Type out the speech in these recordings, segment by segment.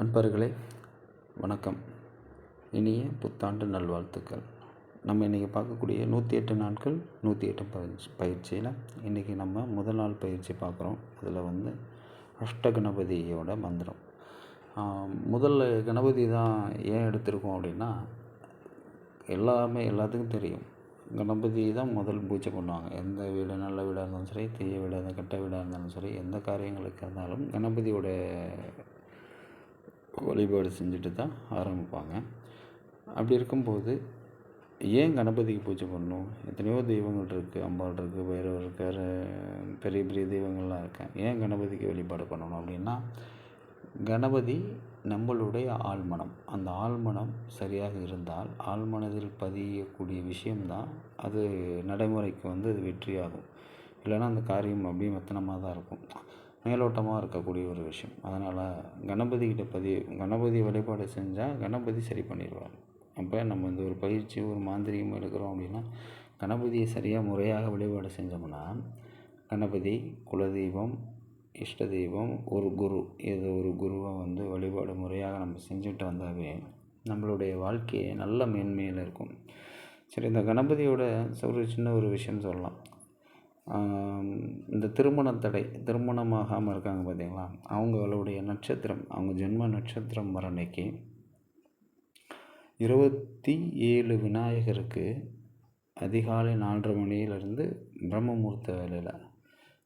நண்பர்களே வணக்கம். இனிய புத்தாண்டு நல்வாழ்த்துக்கள். நம்ம இன்றைக்கி பார்க்கக்கூடிய நூற்றி எட்டு நாட்கள் நூற்றி எட்டு பயிற்சி பயிற்சியில் இன்றைக்கி நம்ம முதல் நாள் பயிற்சி பார்க்குறோம். அதில் வந்து அஷ்ட கணபதியோட மந்திரம் முதல்ல கணபதி தான் ஏன் எடுத்திருக்கோம் அப்படின்னா எல்லாமே எல்லாத்துக்கும் தெரியும். கணபதி தான் முதல் பூஜை பண்ணுவாங்க. எந்த வீடு நல்ல வீடாக இருந்தாலும் சரி தீய வீடாக இருந்தாலும் கெட்ட வீடாக இருந்தாலும் சரி எந்த காரியங்களுக்கு இருந்தாலும் கணபதியோட வழிபாடு செஞ்சுட்டு தான் ஆரம்பிப்பாங்க. அப்படி இருக்கும்போது ஏன் கணபதிக்கு பூஜை பண்ணணும்? எத்தனையோ தெய்வங்கள் இருக்குது அம்பாள் இருக்குது பைரவர் இருக்கார் பெரிய பெரிய தெய்வங்கள்லாம் இருக்கேன். ஏன் கணபதிக்கு வழிபாடு பண்ணணும் அப்படின்னா கணபதி நம்மளுடைய ஆழ்மனம். அந்த ஆழ்மனம் சரியாக இருந்தால் ஆழ்மனதில் பதியக்கூடிய விஷயம்தான் அது நடைமுறைக்கு வந்து அது வெற்றியாகும். இல்லைன்னா அந்த காரியம் அப்படியே மெத்தனமாக தான் இருக்கும். மேலோட்டமாக இருக்கக்கூடிய ஒரு விஷயம். அதனால் கணபதிக்கிட்ட பதி கணபதி வழிபாடு செஞ்சால் கணபதி சரி பண்ணிடுவார். அப்போ நம்ம இந்த ஒரு பயிற்சி ஒரு மாந்திரிகம் எடுக்கிறோம் அப்படின்னா கணபதியை சரியாக முறையாக வழிபாடு செஞ்சோம்னா கணபதி குலதெய்வம் இஷ்ட தெய்வம் ஒரு குரு ஏதோ ஒரு குருவை வந்து வழிபாடு முறையாக நம்ம செஞ்சுட்டு வந்தாவே நம்மளுடைய வாழ்க்கையை நல்ல மேன்மையில் இருக்கும். சரி இந்த கணபதியோட ஒரு சின்ன ஒரு விஷயம் சொல்லலாம். இந்த திருமண தடை திருமணமாகாமல் இருக்காங்க பார்த்தீங்களா? அவங்களுடைய நட்சத்திரம் அவங்க ஜென்ம நட்சத்திரம் வர அன்னைக்கு இருபத்தி ஏழு விநாயகருக்கு அதிகாலை நாலரை மணியிலிருந்து பிரம்ம முகூர்த்த வேலையில்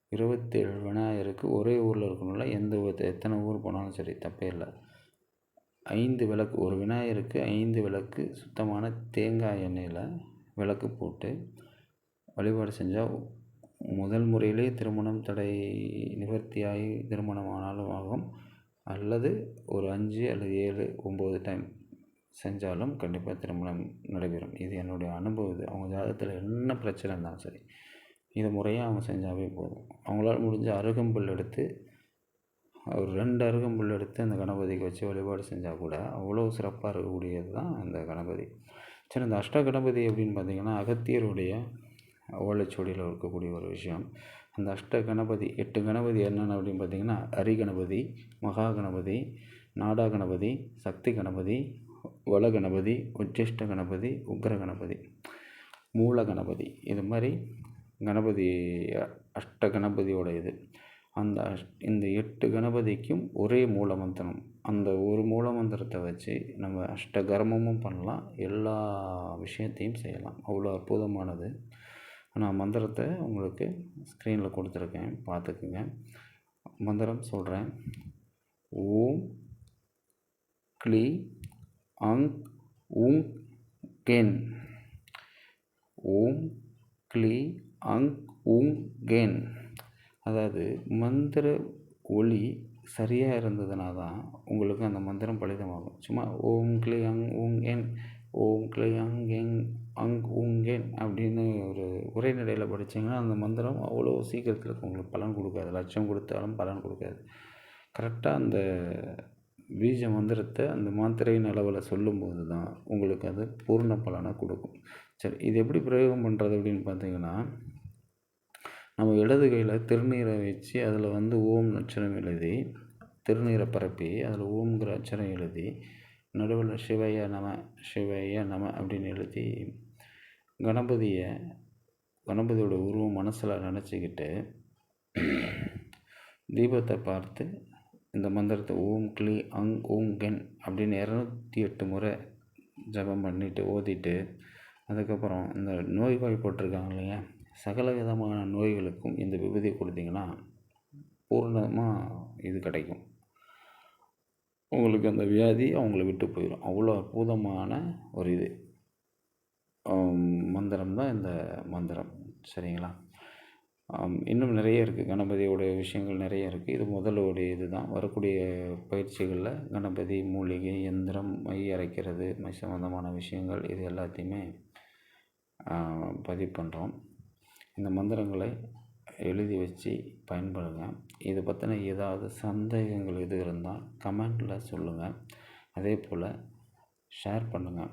இருபத்தேழு விநாயகருக்கு ஒரே ஊரில் இருக்கணும்ல எந்த எத்தனை ஊர் போனாலும் சரி தப்பே இல்லை. ஐந்து விளக்கு ஒரு விநாயகருக்கு ஐந்து விளக்கு சுத்தமான தேங்காய் எண்ணெயில் விளக்கு போட்டு வழிபாடு செஞ்சால் முதல் முறையிலே திருமணம் தடை நிவர்த்தியாகி திருமணம் ஆனாலும் ஆகும். அல்லது ஒரு அஞ்சு அல்லது ஏழு ஒம்பது டைம் செஞ்சாலும் கண்டிப்பாக திருமணம் நடைபெறும். இது என்னுடைய அனுபவம். இது அவங்க ஜாதகத்தில் என்ன பிரச்சனை இருந்தாலும் சரி இதை முறையாக அவங்க செஞ்சாவே போதும். அவங்களால முடிஞ்ச அருகம்புல் எடுத்து ஒரு ரெண்டு அருகம்புல் எடுத்து அந்த கணபதிக்கு வச்சு வழிபாடு செஞ்சால் கூட அவ்வளோ சிறப்பாக இருக்கக்கூடியது தான் அந்த கணபதி. சரி இந்த அஷ்ட கணபதி அப்படின்னு பார்த்திங்கன்னா அகத்தியருடைய ஓலைச்சுவடியில் இருக்கக்கூடிய ஒரு விஷயம். அந்த அஷ்ட கணபதி எட்டு கணபதி என்னென்ன அப்படின்னு பார்த்தீங்கன்னா அரி கணபதி மகா கணபதி நாடா கணபதி சக்தி கணபதி வள கணபதி உச்சிஷ்ட கணபதி உக்ர கணபதி மூல கணபதி இது மாதிரி கணபதி அஷ்ட கணபதியோட இது. அந்த அஷ் இந்த எட்டு கணபதிக்கும் ஒரே மூல மந்திரம் அந்த ஒரு மூல மந்திரத்தை வச்சு நம்ம அஷ்ட கர்மமும் பண்ணலாம் எல்லா விஷயத்தையும் செய்யலாம். அவ்வளோ அற்புதமானது. நான் மந்திரத்தை உங்களுக்கு ஸ்க்ரீனில் கொடுத்துருக்கேன். பார்த்துக்குங்க. மந்திரம் சொல்கிறேன் ஓம் க்ளீ அங் உங் கென். ஓம் க்ளீ அங் உங் கென். அதாவது மந்திர ஒளி சரியாக இருந்ததுனா தான் உங்களுக்கு அந்த மந்திரம் பலிதமாகும். சும்மா ஓம் க்ளீ அங் உங் என் ஓம் க்ளீ அங் எங் அங் உங்கேன் அப்படின்னு ஒரு உரைநடையில் படித்தீங்கன்னா அந்த மந்திரம் அவ்வளோ சீக்கிரத்தில் உங்களுக்கு பலன் கொடுக்காது. லட்சம் கொடுத்தாலும் பலன் கொடுக்காது. கரெக்டாக அந்த பீஜ மந்திரத்தை அந்த மாத்திரையின் அளவில் சொல்லும்போது தான் உங்களுக்கு அது பூர்ண பலனை கொடுக்கும். சரி இது எப்படி பிரயோகம் பண்ணுறது அப்படின்னு பார்த்தீங்கன்னா நம்ம இடது கையில் திருநீரை வச்சு அதில் வந்து ஓம் அச்சரம் எழுதி திருநீரை பரப்பி அதில் ஓம்ங்கிற அச்சரம் எழுதி நடுவில் சிவைய நம சிவைய நம அப்படின்னு எழுதி கணபதியை கணபதியோட உருவம் மனசில் நினச்சிக்கிட்டு தீபத்தை பார்த்து இந்த மந்திரத்தை ஓம் கிளி அங் ஓம் கென் அப்படின்னு இரநூத்தி எட்டு முறை ஜபம் பண்ணிவிட்டு ஓதிட்டு அதுக்கப்புறம் இந்த நோய்வாய் போட்டிருக்காங்க இல்லையா? சகல விதமான நோய்களுக்கும் இந்த விபூதி கொடுத்தீங்கன்னா பூர்ணமாக இது கிடைக்கும். உங்களுக்கு அந்த வியாதி அவங்கள விட்டு போயிடும் அவ்வளோ அற்புதமான ஒரு இது. மந்திரம் தான் இந்த மந்திரம். சரிங்களா? இன்னும் நிறைய இருக்குது கணபதியோடைய விஷயங்கள் நிறைய இருக்குது இது முதலுடைய இது தான். வரக்கூடிய பயிற்சிகளில் கணபதி மூலிகை எந்திரம் மை அரைக்கிறது மை சம்மந்தமான விஷயங்கள் இது எல்லாத்தையுமே பதிவு பண்ணுறோம் இந்த மந்திரங்களை எழுதி வச்சு பயன்படுங்க. இதை பற்றின ஏதாவது சந்தேகங்கள் எது இருந்தால் கமெண்டில் சொல்லுங்கள் அதே போல் ஷேர் பண்ணுங்கள்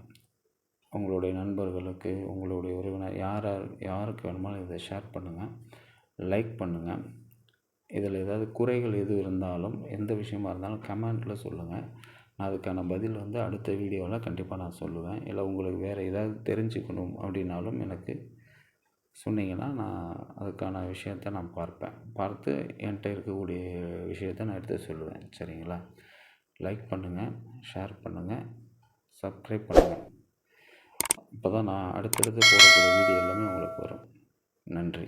உங்களுடைய நண்பர்களுக்கு உங்களுடைய உறவினர் யார் யார் யாருக்கு வேணுமாலும் இதை ஷேர் பண்ணுங்கள் லைக் பண்ணுங்கள் இதில் ஏதாவது குறைகள் எது இருந்தாலும் எந்த விஷயமா இருந்தாலும் கமெண்ட்டில் சொல்லுங்கள் நான் அதுக்கான பதில் வந்து அடுத்த வீடியோவில் கண்டிப்பாக நான் சொல்லுவேன். இல்லை உங்களுக்கு வேறு ஏதாவது தெரிஞ்சுக்கணும் அப்படின்னாலும் எனக்கு சொன்னீங்கன்னா நான் அதுக்கான விஷயத்த நான் பார்ப்பேன். பார்த்து என்கிட்ட இருக்கக்கூடிய விஷயத்த நான் எடுத்து சொல்லுவேன். சரிங்களா? லைக் பண்ணுங்கள் ஷேர் பண்ணுங்கள் சப்ஸ்கிரைப் பண்ணுங்கள் அப்போ தான் நான் அடுத்தடுத்து போடக்கூடிய வீடியோ எல்லாமே உங்களுக்கு வரும். நன்றி.